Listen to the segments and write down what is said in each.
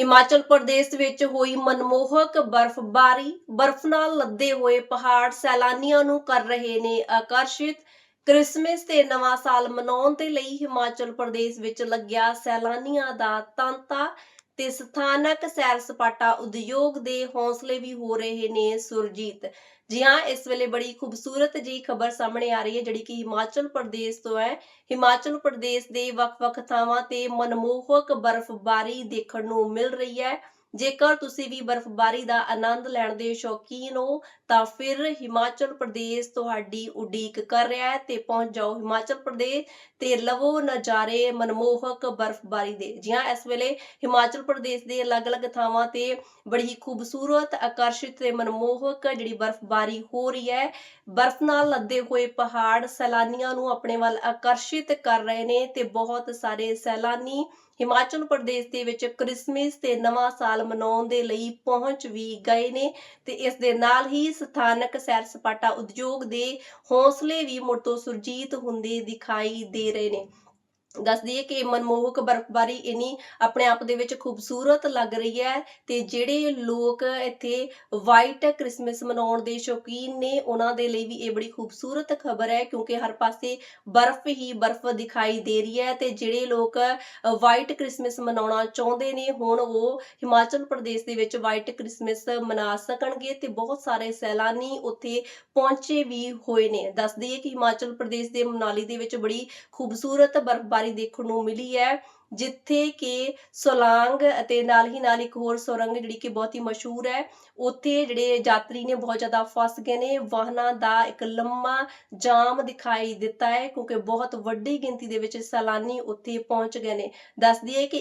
ਹਿਮਾਚਲ ਪ੍ਰਦੇਸ਼ ਵਿੱਚ ਹੋਈ ਮਨਮੋਹਕ ਬਰਫ਼ਬਾਰੀ, ਬਰਫ਼ ਨਾਲ ਲੱਦੇ ਹੋਏ ਪਹਾੜ ਸੈਲਾਨੀਆਂ ਨੂੰ ਕਰ ਰਹੇ ਨੇ ਆਕਰਸ਼ਿਤ। ਕ੍ਰਿਸਮਸ ਤੇ ਨਵਾਂ ਸਾਲ ਮਨਾਉਣ ਦੇ ਲਈ ਹਿਮਾਚਲ ਪ੍ਰਦੇਸ਼ ਵਿੱਚ ਲੱਗਿਆ ਸੈਲਾਨੀਆਂ ਦਾ ਤਾਂਤਾ ਤੇ ਸਥਾਨਕ ਸੈਰ ਸਪਾਟਾ ਉਦਯੋਗ ਦੇ ਹੌਸਲੇ ਵੀ ਹੋ ਰਹੇ ਨੇ ਸੁਰਜੀਤ। ਜੀ ਹਾਂ, ਇਸ ਵੇਲੇ ਬੜੀ ਖੂਬਸੂਰਤ ਜੀ ਖਬਰ ਸਾਹਮਣੇ ਆ ਰਹੀ ਹੈ, ਜਿਹੜੀ ਕਿ ਹਿਮਾਚਲ ਪ੍ਰਦੇਸ਼ ਤੋਂ ਹੈ। ਹਿਮਾਚਲ ਪ੍ਰਦੇਸ਼ ਦੇ ਵੱਖ-ਵੱਖ ਥਾਵਾਂ ਤੇ ਮਨਮੋਹਕ ਬਰਫ਼ਬਾਰੀ ਦੇਖਣ ਨੂੰ ਮਿਲ ਰਹੀ ਹੈ। ਜੇਕਰ ਤੁਸੀਂ ਵੀ ਬਰਫ਼ਬਾਰੀ ਦਾ ਆਨੰਦ ਲੈਣ ਦੇ ਸ਼ੌਕੀਨ ਹੋ, ਤਾਂ ਫਿਰ ਹਿਮਾਚਲ ਪ੍ਰਦੇਸ਼ ਤੁਹਾਡੀ ਉਡੀਕ ਕਰ ਰਿਹਾ ਹੈ ਤੇ ਪਹੁੰਚ ਜਾਓ ਹਿਮਾਚਲ ਪ੍ਰਦੇਸ਼ ਤੇ ਲਵੋ ਨਜ਼ਾਰੇ ਮਨਮੋਹਕ ਬਰਫ਼ਬਾਰੀ ਦੇ। ਜੀ ਇਸ ਵੇਲੇ ਹਿਮਾਚਲ ਪ੍ਰਦੇਸ਼ ਦੇ ਅਲੱਗ-ਅਲੱਗ ਥਾਵਾਂ ਤੇ ਬੜੀ ਹੀ ਖੂਬਸੂਰਤ, ਆਕਰਸ਼ਿਤ ਤੇ ਮਨਮੋਹਕ ਜਿਹੜੀ ਬਰਫ਼ਬਾਰੀ ਹੋ ਰਹੀ ਹੈ, ਬਰਫ਼ ਨਾਲ ਲੱਦੇ ਹੋਏ ਪਹਾੜ ਸੈਲਾਨੀਆਂ ਨੂੰ ਆਪਣੇ ਵੱਲ ਆਕਰਸ਼ਿਤ ਕਰ ਰਹੇ ਨੇ ਤੇ ਬਹੁਤ ਸਾਰੇ ਸੈਲਾਨੀ ਹਿਮਾਚਲ ਪ੍ਰਦੇਸ਼ ਦੇ ਵਿੱਚ ਕ੍ਰਿਸਮਸ ਤੇ ਨਵਾਂ ਸਾਲ ਮਨਾਉਣ ਦੇ ਲਈ ਪਹੁੰਚ ਵੀ ਗਏ ਨੇ ਤੇ ਇਸ ਦੇ ਨਾਲ ਹੀ ਸਥਾਨਕ ਸੈਰ ਸਪਾਟਾ ਉਦਯੋਗ ਦੇ ਹੌਸਲੇ ਵੀ ਮੁੜ ਤੋਂ ਸੁਰਜੀਤ ਹੁੰਦੇ ਦਿਖਾਈ ਦੇ ਰਹੇ ਨੇ। ਦੱਸ ਦਈਏ ਕਿ ਮਨਮੋਹਕ ਬਰਫ਼ਬਾਰੀ ਇਨੀ ਆਪਣੇ ਆਪ ਦੇ ਵਿੱਚ ਖੂਬਸੂਰਤ ਲੱਗ ਰਹੀ ਹੈ ਤੇ ਜਿਹੜੇ ਲੋਕ ਇੱਥੇ ਵਾਈਟ ਕ੍ਰਿਸਮਸ ਮਨਾਉਣ ਦੇ ਸ਼ੌਕੀਨ ਨੇ, ਉਹਨਾਂ ਦੇ ਲਈ ਵੀ ਇਹ ਬੜੀ ਖੂਬਸੂਰਤ ਖਬਰ ਹੈ ਕਿਉਂਕਿ ਹਰ ਪਾਸੇ ਬਰਫ਼ ਹੀ ਬਰਫ਼ ਦਿਖਾਈ ਦੇ ਰਹੀ ਹੈ ਤੇ ਜਿਹੜੇ ਲੋਕ ਵਾਈਟ ਕ੍ਰਿਸਮਸ ਮਨਾਉਣਾ ਚਾਹੁੰਦੇ ਨੇ, ਹੁਣ ਉਹ ਹਿਮਾਚਲ ਪ੍ਰਦੇਸ਼ ਦੇ ਵਿੱਚ ਵਾਈਟ ਕ੍ਰਿਸਮਸ ਮਨਾ ਸਕਣਗੇ ਤੇ ਬਹੁਤ ਸਾਰੇ ਸੈਲਾਨੀ ਉੱਥੇ ਪਹੁੰਚੇ ਵੀ ਹੋਏ ਨੇ। ਦੱਸ ਦਈਏ ਕਿ ਹਿਮਾਚਲ ਪ੍ਰਦੇਸ਼ ਦੇ ਮਨਾਲੀ ਦੇ ਵਿੱਚ ਬੜੀ ਖੂਬਸੂਰਤ ਬਰਫ਼ਬਾਰੀ ਦੇਖਣ ਨੂੰ ਮਿਲੀ ਹੈ ਜਿੱਥੇ ਕਿ ਸੋਲਾਂਗ ਅਤੇ ਨਾਲ ਹੀ ਨਾਲ ਇੱਕ ਹੋਰ ਸੁਰੰਗ ਜਿਹੜੀ ਕਿ ਬਹੁਤ ਹੀ ਮਸ਼ਹੂਰ ਹੈ, ਉੱਥੇ ਜਿਹੜੇ ਯਾਤਰੀ ਨੇ ਬਹੁਤ ਜ਼ਿਆਦਾ ਫਸ ਗਏ ਨੇ, ਵਾਹਨਾਂ ਦਾ ਇੱਕ ਲੰਮਾ ਜਾਮ ਦਿਖਾਈ ਦਿੱਤਾ ਹੈ ਕਿਉਂਕਿ ਬਹੁਤ ਵੱਡੀ ਗਿਣਤੀ ਦੇ ਵਿੱਚ ਸੈਲਾਨੀ ਉੱਥੇ ਪਹੁੰਚ ਗਏ ਨੇ। ਦੱਸ ਦਈਏ ਕਿ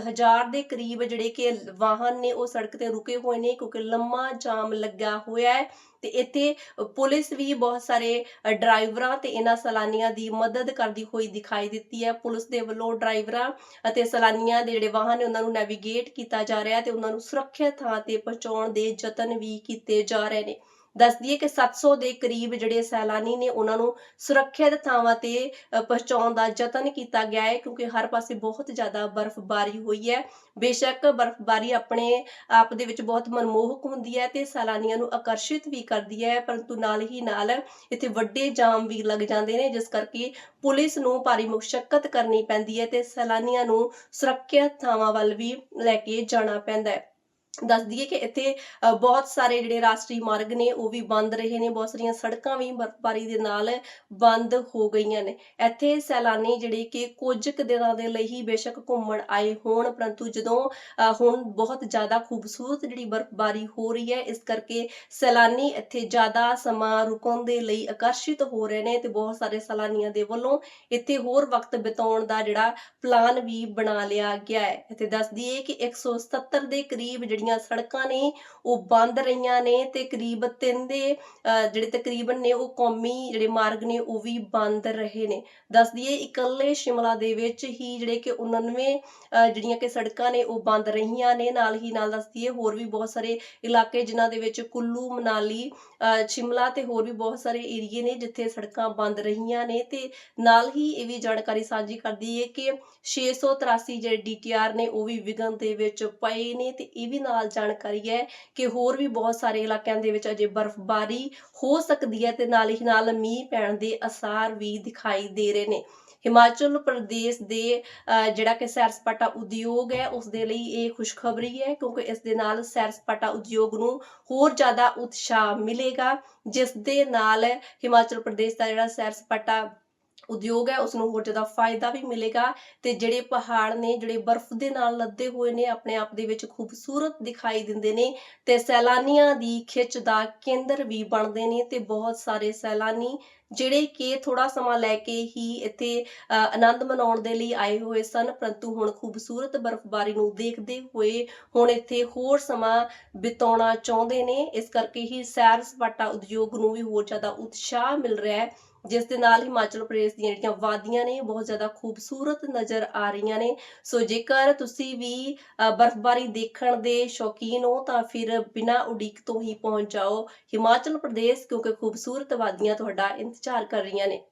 1000 ਦੇ ਕਰੀਬ ਜਿਹੜੇ ਕਿ ਵਾਹਨ ਨੇ ਉਹ ਸੜਕ ਤੇ ਰੁਕੇ ਹੋਏ ਨੇ ਕਿਉਂਕਿ ਲੰਮਾ ਜਾਮ ਲੱਗਾ ਹੋਇਆ ਹੈ ਤੇ ਇੱਥੇ ਪੁਲਿਸ ਵੀ ਬਹੁਤ ਸਾਰੇ ਡਰਾਈਵਰਾਂ ਤੇ ਇਹਨਾਂ ਸੈਲਾਨੀਆਂ ਦੀ ਮਦਦ ਕਰਦੀ ਹੋਈ ਦਿਖਾਈ ਦਿੱਤੀ ਹੈ। ਪੁਲਿਸ ਦੇ ਵੱਲੋਂ ਡਰਾਈਵਰਾਂ ਅਤੇ ਸੈਲਾਨੀਆਂ ਦੇ ਜਿਹੜੇ ਵਾਹਨ ਨੇ, ਉਹਨਾਂ ਨੂੰ ਨੈਵੀਗੇਟ ਕੀਤਾ ਜਾ ਰਿਹਾ ਤੇ ਉਹਨਾਂ ਨੂੰ ਸੁਰੱਖਿਅਤ ਥਾਂ ਤੇ ਪਹੁੰਚਾਉਣ ਦੇ ਯਤਨ ਵੀ ਕੀਤੇ ਜਾ ਰਹੇ ਨੇ। ਦੱਸ ਦਈਏ ਕਿ 700 ਦੇ ਕਰੀਬ ਜਿਹੜੇ ਸੈਲਾਨੀ ਨੇ ਉਹਨਾਂ ਨੂੰ ਸੁਰੱਖਿਅਤ ਥਾਵਾਂ ਤੇ ਪਹੁੰਚਾਉਣ ਦਾ ਯਤਨ ਕੀਤਾ ਗਿਆ ਹੈ, ਕਿਉਂਕਿ ਹਰ ਪਾਸੇ ਬਹੁਤ ਜ਼ਿਆਦਾ ਬਰਫ਼ਬਾਰੀ ਹੋਈ ਹੈ। ਬੇਸ਼ੱਕ ਬਰਫ਼ਬਾਰੀ ਆਪਣੇ ਆਪ ਦੇ ਵਿੱਚ ਬਹੁਤ ਮਨਮੋਹਕ ਹੁੰਦੀ ਹੈ ਤੇ ਸੈਲਾਨੀਆਂ ਨੂੰ ਆਕਰਸ਼ਿਤ ਵੀ ਕਰਦੀ ਹੈ, ਪਰੰਤੂ ਨਾਲ ਹੀ ਨਾਲ ਇੱਥੇ ਵੱਡੇ ਜਾਮ ਵੀ ਲੱਗ ਜਾਂਦੇ ਨੇ, ਜਿਸ ਕਰਕੇ ਪੁਲਿਸ ਨੂੰ ਭਾਰੀ ਮੁਸ਼ਕਲ ਕਰਨੀ ਪੈਂਦੀ ਹੈ ਤੇ ਸੈਲਾਨੀਆਂ ਨੂੰ ਸੁਰੱਖਿਅਤ ਥਾਵਾਂ ਵੱਲ ਵੀ ਲੈ ਕੇ ਜਾਣਾ ਪੈਂਦਾ ਹੈ। ਦੱਸ ਦਈਏ ਕਿ ਇੱਥੇ ਬਹੁਤ ਸਾਰੇ ਜਿਹੜੇ ਰਾਸ਼ਟਰੀ ਮਾਰਗ ਨੇ, ਉਹ ਵੀ ਬੰਦ ਰਹੇ ਨੇ, ਬਹੁਤ ਸਾਰੀਆਂ ਸੜਕਾਂ ਵੀ ਬਰਫ਼ਬਾਰੀ ਦੇ ਨਾਲ ਬੰਦ ਹੋ ਗਈਆਂ ਨੇ। ਇੱਥੇ ਸੈਲਾਨੀ ਜਿਹੜੇ ਕਿ ਕੁਝ ਕੁ ਦਿਨਾਂ ਦੇ ਲਈ ਹੀ ਬੇਸ਼ੱਕ ਘੁੰਮਣ ਆਏ ਹੋਣ, ਪਰੰਤੂ ਜਦੋਂ ਹੁਣ ਬਹੁਤ ਜ਼ਿਆਦਾ ਖੂਬਸੂਰਤ ਜਿਹੜੀ ਬਰਫ਼ਬਾਰੀ ਹੋ ਰਹੀ ਹੈ, ਇਸ ਕਰਕੇ ਸੈਲਾਨੀ ਇੱਥੇ ਜ਼ਿਆਦਾ ਸਮਾਂ ਰੁਕਣ ਦੇ ਲਈ ਆਕਰਸ਼ਿਤ ਹੋ ਰਹੇ ਨੇ ਤੇ ਬਹੁਤ ਸਾਰੇ ਸੈਲਾਨੀਆਂ ਦੇ ਵੱਲੋਂ ਇੱਥੇ ਹੋਰ ਵਕਤ ਬਿਤਾਉਣ ਦਾ ਜਿਹੜਾ ਪਲਾਨ ਵੀ ਬਣਾ ਲਿਆ ਗਿਆ ਹੈ। ਇੱਥੇ ਦੱਸ ਦਈਏ ਕਿ 177 ਦੇ ਕਰੀਬ ਜਿਹੜੀਆਂ ਸੜਕਾਂ ਨੇ ਉਹ ਬੰਦ ਰਹੀਆਂ ਨੇ ਤੇ ਕਰੀਬ ਤਿੰਨ ਦੇ ਜਿਹੜੇ ਤਕਰੀਬਨ ਨੇ ਉਹ ਕੌਮੀ ਜਿਹੜੇ ਮਾਰਗ ਨੇ ਉਹ ਵੀ ਬੰਦ ਰਹੇ ਨੇ। ਦੱਸ ਦਈਏ ਇਕੱਲੇ ਸ਼ਿਮਲਾ ਦੇ ਵਿੱਚ ਹੀ ਜਿਹੜੇ ਕਿ 99 ਜਿਹੜੀਆਂ ਕਿ ਸੜਕਾਂ ਨੇ ਉਹ ਬੰਦ ਰਹੀਆਂ ਨੇ। ਨਾਲ ਹੀ ਨਾਲ ਦੱਸ ਦਈਏ ਹੋਰ ਵੀ ਬਹੁਤ ਸਾਰੇ ਇਲਾਕੇ ਜਿਨ੍ਹਾਂ ਦੇ ਵਿੱਚ ਕੁੱਲੂ ਮਨਾਲੀ ਅਹ, ਸ਼ਿਮਲਾ ਤੇ ਹੋਰ ਵੀ ਬਹੁਤ ਸਾਰੇ ਏਰੀਏ ਨੇ ਜਿੱਥੇ ਸੜਕਾਂ ਬੰਦ ਰਹੀਆਂ ਨੇ ਤੇ ਨਾਲ ਹੀ ਇਹ ਵੀ ਜਾਣਕਾਰੀ ਸਾਂਝੀ ਕਰਦੀ ਹੈ ਕਿ 683 ਜਿਹੜੇ ਡੀਟੀਆਰ ਨੇ ਉਹ ਵੀ ਵਿਗਨ ਦੇ ਵਿੱਚ ਪਏ ਨੇ ਤੇ ਇਹ ਵੀ ਨਾਲ ਜਾਣਕਾਰੀ ਹੈ ਕਿ ਹੋਰ ਵੀ ਬਹੁਤ ਸਾਰੇ ਇਲਾਕਿਆਂ ਦੇ ਵਿੱਚ ਅਜੇ ਬਰਫ਼ਬਾਰੀ ਹੋ ਸਕਦੀ ਹੈ ਤੇ ਨਾਲ ਹੀ ਨਾਲ ਮੀਂਹ ਪੈਣ ਦੇ ਅਸਾਰ ਵੀ ਦਿਖਾਈ ਦੇ ਰਹੇ ਨੇ। ਹਿਮਾਚਲ ਪ੍ਰਦੇਸ਼ ਦੇ ਜਿਹੜਾ ਕਿ ਸੈਰ ਸਪਾਟਾ ਉਦਯੋਗ ਹੈ, ਉਸ ਦੇ ਲਈ ਇਹ ਖੁਸ਼ਖਬਰੀ ਹੈ ਕਿਉਂਕਿ ਇਸ ਦੇ ਨਾਲ ਸੈਰ ਸਪਾਟਾ ਉਦਯੋਗ ਨੂੰ ਹੋਰ ਜ਼ਿਆਦਾ ਉਤਸ਼ਾਹ ਮਿਲੇਗਾ, ਜਿਸ ਦੇ ਨਾਲ ਹਿਮਾਚਲ ਪ੍ਰਦੇਸ਼ ਦਾ ਜਿਹੜਾ ਸੈਰ ਸਪਾਟਾ ਉਦਯੋਗ ਹੈ ਉਸ ਨੂੰ ਹੋਰ ਜ਼ਿਆਦਾ ਫਾਇਦਾ ਵੀ ਮਿਲੇਗਾ ਤੇ ਜਿਹੜੇ ਪਹਾੜ ਨੇ ਜਿਹੜੇ ਬਰਫ਼ ਦੇ ਨਾਲ ਲੱਦੇ ਹੋਏ ਨੇ ਆਪਣੇ ਆਪ ਦੇ ਵਿੱਚ ਖੂਬਸੂਰਤ ਦਿਖਾਈ ਦਿੰਦੇ ਨੇ ਤੇ ਸੈਲਾਨੀਆਂ ਦੀ ਖਿੱਚ ਦਾ ਕੇਂਦਰ ਵੀ ਬਣਦੇ ਨੇ ਤੇ ਬਹੁਤ ਸਾਰੇ ਸੈਲਾਨੀ ਜਿਹੜੇ ਕਿ ਥੋੜਾ ਸਮਾਂ ਲੈ ਕੇ ਹੀ ਇੱਥੇ ਅ, ਆਨੰਦ ਮਨਾਉਣ ਦੇ ਲਈ ਆਏ ਹੋਏ ਸਨ ਪਰੰਤੂ ਹੁਣ ਖੂਬਸੂਰਤ ਬਰਫ਼ਬਾਰੀ ਨੂੰ ਦੇਖਦੇ ਹੋਏ ਹੁਣ ਇੱਥੇ ਹੋਰ ਸਮਾਂ ਬਿਤਾਉਣਾ ਚਾਹੁੰਦੇ ਨੇ। ਇਸ ਕਰਕੇ ਹੀ ਸੈਰ ਸਪਾਟਾ ਉਦਯੋਗ ਨੂੰ ਵੀ ਹੋਰ ਜ਼ਿਆਦਾ ਉਤਸ਼ਾਹ ਮਿਲ ਰਿਹਾ ਹੈ। ਜਿਸ ਦੇ ਨਾਲ ਹਿਮਾਚਲ ਪ੍ਰਦੇਸ਼ ਦੀਆਂ ਜਿਹੜੀਆਂ ਵਾਦੀਆਂ ਨੇ, ਬਹੁਤ ਜ਼ਿਆਦਾ ਖੂਬਸੂਰਤ ਨਜ਼ਰ ਆ ਰਹੀਆਂ ਨੇ। ਸੋ ਜੇਕਰ ਤੁਸੀਂ ਵੀ ਬਰਫ਼ਬਾਰੀ ਦੇਖਣ ਦੇ ਸ਼ੌਕੀਨ ਹੋ, ਤਾਂ ਫਿਰ ਬਿਨਾਂ ਉਡੀਕ ਤੋਂ ਹੀ ਪਹੁੰਚ ਜਾਓ। ਹਿਮਾਚਲ ਪ੍ਰਦੇਸ਼ ਕਿਉਂਕਿ ਖੂਬਸੂਰਤ ਵਾਦੀਆਂ ਤੁਹਾਡਾ ਇੰਤਜ਼ਾਰ ਕਰ ਰਹੀਆਂ ਨੇ।